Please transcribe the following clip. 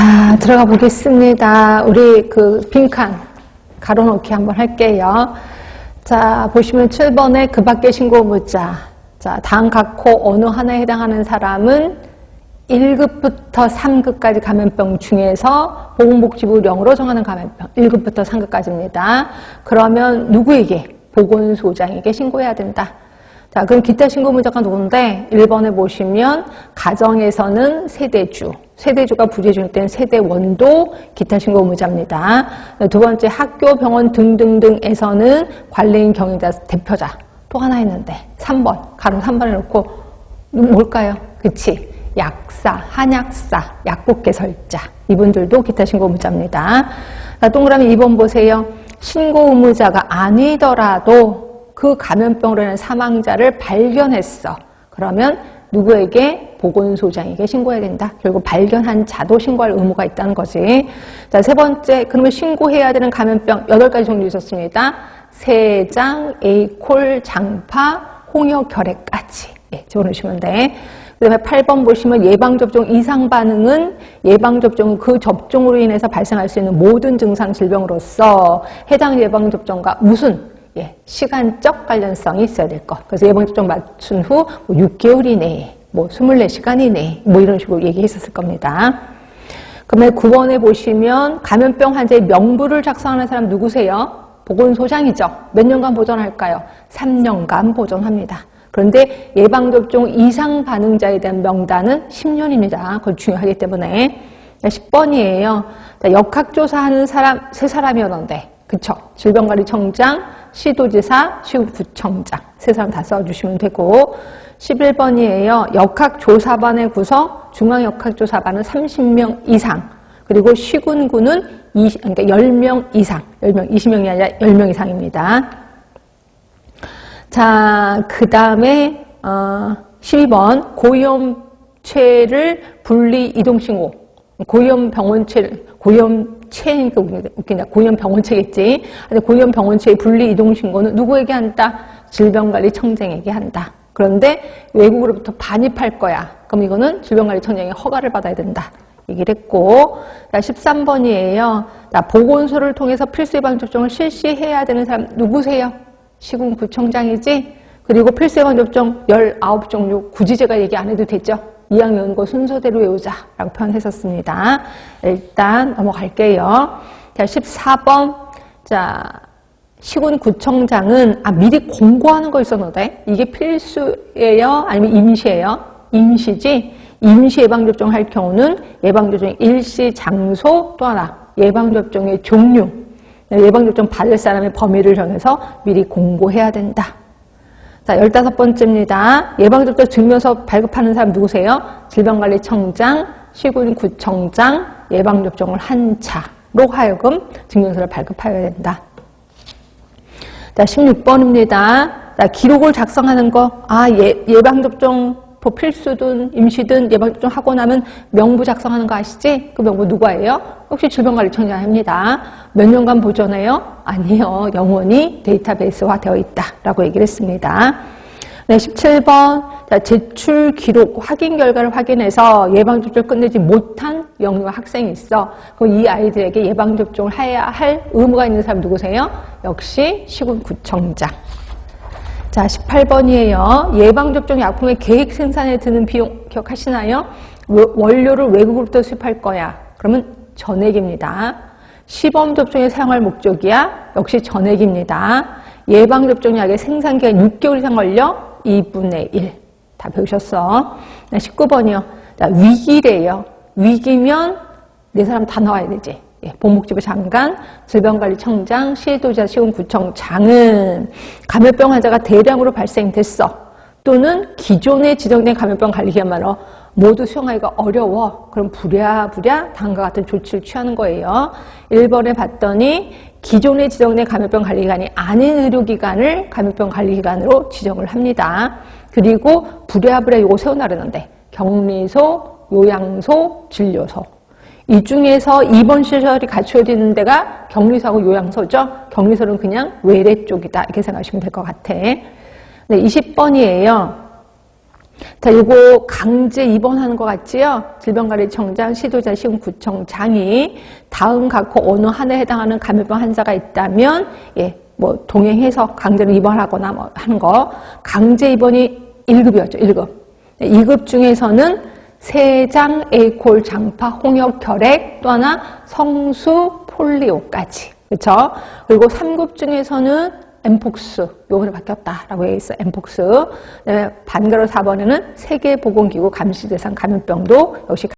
자, 들어가 보겠습니다. 우리 그 빈칸 가로놓기 한번 할게요. 자, 보시면 7번에 그 밖에 신고 문자. 자, 다음 각호 어느 하나에 해당하는 사람은 1급부터 3급까지 감염병 중에서 보건복지부 0으로 정하는 감염병 1급부터 3급까지입니다. 그러면 누구에게? 보건소장에게 신고해야 된다. 자, 그럼 기타 신고 문자가 누군데 1번에 보시면 가정에서는 세대주, 세대주가 부재중일 때는 세대원도 기타 신고 의무자입니다. 두 번째 학교, 병원 등등등에서는 관리인 경영자 대표자 또 하나 있는데 3번 가로 3번에 놓고 뭘까요? 그치? 약사, 한약사, 약국 개설자 이분들도 기타 신고 의무자입니다. 자, 동그라미 2번 보세요. 신고 의무자가 아니더라도 그 감염병으로 인한 사망자를 발견했어. 그러면 누구에게 보건소장에게 신고해야 된다. 결국 발견한 자도 신고할 의무가 있다는 거지. 자, 세 번째, 그러면 신고해야 되는 감염병 여덟 가지 종류 있었습니다. 세장, 에이콜, 장파, 홍역, 결핵까지. 예, 적어놓으시면 돼. 그 다음에 8번 보시면 예방접종 이상 반응은 예방접종은 그 접종으로 인해서 발생할 수 있는 모든 증상 질병으로서 해당 예방접종과 무슨 예, 시간적 관련성이 있어야 될 것. 그래서 예방접종 맞춘 후 뭐 6개월 이내에, 뭐 24시간 이내에, 뭐 이런 식으로 얘기했었을 겁니다. 그러면 9번에 보시면 감염병 환자의 명부를 작성하는 사람 누구세요? 보건소장이죠. 몇 년간 보존할까요? 3년간 보존합니다. 그런데 예방접종 이상 반응자에 대한 명단은 10년입니다. 그걸 중요하기 때문에. 10번이에요. 역학조사하는 사람, 세 사람이었는데, 그쵸? 질병관리 청장, 시도지사, 시구청장 세 사람 다 써주시면 되고 11번이에요. 역학조사반의 구성, 중앙역학조사반은 30명 이상 그리고 시군구는 20, 그러니까 10명 이상 10명, 20명이 아니라 10명 이상입니다. 자, 그 다음에 어, 12번 고위험체를 분리 이동신고 고위험 병원체를 고위험 체니까 웃긴다. 고위험 병원체겠지. 근데 고위험 병원체의 분리 이동 신고는 누구에게 한다? 질병관리청장에게 한다. 그런데 외국으로부터 반입할 거야. 그럼 이거는 질병관리청장의 허가를 받아야 된다. 얘기를 했고, 13번이에요. 나 보건소를 통해서 필수 예방접종을 실시해야 되는 사람 누구세요? 시군구청장이지? 그리고 필수 예방접종 19종류 굳이 제가 얘기 안 해도 되죠? 2학년 거 순서대로 외우자 라고 표현했었습니다. 일단 넘어갈게요. 자, 14번. 자, 시군구청장은 아, 미리 공고하는 거 있었는데 이게 필수예요? 아니면 임시예요? 임시지? 임시 예방접종 할 경우는 예방접종 일시 장소 또 하나 예방접종의 종류 예방접종 받을 사람의 범위를 정해서 미리 공고해야 된다. 자, 열다섯 번째입니다. 예방접종 증명서 발급하는 사람 누구세요? 질병관리청장, 시군구청장, 예방접종을 한 차로 하여금 증명서를 발급하여야 된다. 자, 16번입니다. 자, 기록을 작성하는 거. 아, 예, 예방접종 뭐 필수든 임시든 예방접종 하고 나면 명부 작성하는 거 아시지? 그 명부 누가예요? 혹시 질병관리청장입니다. 몇 년간 보존해요? 아니요. 영원히 데이터베이스화 되어 있다라고 얘기를 했습니다. 네, 17번. 자, 제출 기록 확인 결과를 확인해서 예방접종을 끝내지 못한 영유아 학생이 있어. 그럼 이 아이들에게 예방접종을 해야 할 의무가 있는 사람 누구세요? 역시 시군구청장. 자, 18번이에요. 예방접종 약품의 계획 생산에 드는 비용 기억하시나요? 원료를 외국으로부터 수입할 거야. 그러면 전액입니다. 시범 접종에 사용할 목적이야? 역시 전액입니다. 예방접종약의 생산기간 6개월 이상 걸려? 2분의 1. 다 배우셨어. 19번이요. 자, 위기래요. 위기면 네 사람 다 나와야 되지. 예, 본목지부 장관, 질병관리청장, 시도자, 시군구청장은 감염병 환자가 대량으로 발생됐어. 또는 기존에 지정된 감염병 관리기관만으로 모두 수용하기가 어려워. 그럼 부랴부랴 다음과 같은 조치를 취하는 거예요. 1번에 봤더니 기존에 지정된 감염병 관리 기관이 아닌 의료기관을 감염병 관리 기관으로 지정을 합니다. 그리고 부랴부랴 이거 세워나르는데 격리소, 요양소, 진료소 이 중에서 입원 시설이 갖춰지는 데가 격리소하고 요양소죠. 격리소는 그냥 외래 쪽이다. 이렇게 생각하시면 될 것 같아. 네, 20번이에요. 자, 요거 강제 입원하는 것 같지요? 질병관리청장, 시도자 시군구청장이 다음 각호 어느 하나에 해당하는 감염병 환자가 있다면, 예, 뭐 동행해서 강제로 입원하거나 뭐 하는 거 강제 입원이 1급이었죠. 1급. 2급 중에서는 세장, 에이콜, 장파, 홍역, 결핵, 또 하나 성수, 폴리오까지. 그렇죠? 그리고 3급 중에서는 엠폭스 요번에 바뀌었다라고 해 있어 엠폭스 반가로 4번에는 세계보건기구 감시 대상 감염병도 역시